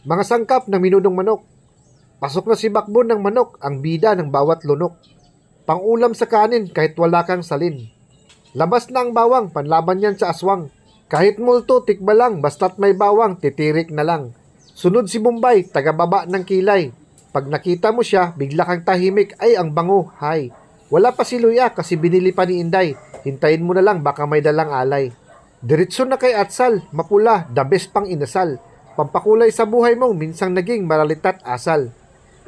Mga sangkap ng minudong manok. Pasok na si bakbon ng manok, ang bida ng bawat lunok. Pangulam sa kanin kahit wala kang salin. Labas na ang bawang, panlaban yan sa aswang. Kahit multo, tikba lang, basta't may bawang, titirik na lang. Sunod si Bombay, tagababa ng kilay. Pag nakita mo siya, bigla kang tahimik, ay ang bango, hay. Wala pa si Luya kasi binili pa ni Inday. Hintayin mo na lang, baka may dalang alay. Diretso na kay Atsal, mapula, the best pang inasal. Pampakulay sa buhay mong minsang naging maralitat asal.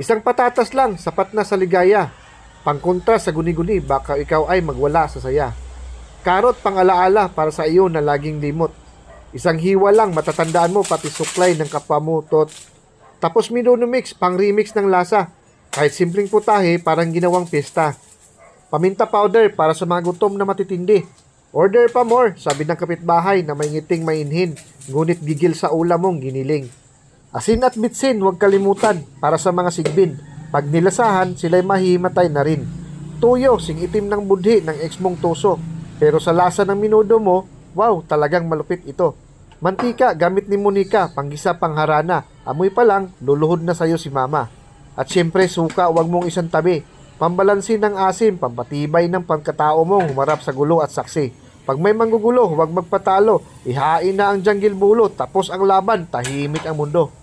Isang patatas lang, sapat na sa ligaya. Pangkontra sa guni-guni, baka ikaw ay magwala sa saya. Karot pang alaala para sa iyo na laging limot. Isang hiwa lang, matatandaan mo pati suklay ng kapwa mo, tot. Tapos minuno mix, pang remix ng lasa. Kahit simpleng putahe, parang ginawang pista. Paminta powder para sa mga gutom na matitindi. Order pa more, sabi ng kapitbahay na may ngiting mainhin, ngunit gigil sa ulam mong giniling. Asin at bitsin, huwag kalimutan para sa mga sigbin. Pag nilasahan, sila'y mahimatay na rin. Tuyo, sing itim ng budhi ng ex mong tuso. Pero sa lasa ng minudo mo, wow, talagang malupit ito. Mantika, gamit ni Monica, panggisa pangharana. Amoy pa lang, luluhod na sa'yo si mama. At syempre, suka, wag mong isang tabi. Pambalansin ng asim, pampatibay ng pagkatao mong humarap sa gulo at saksi. Pag may manggugulo, huwag magpatalo. Ihain na ang jungle bulo, tapos ang laban, tahimik ang mundo.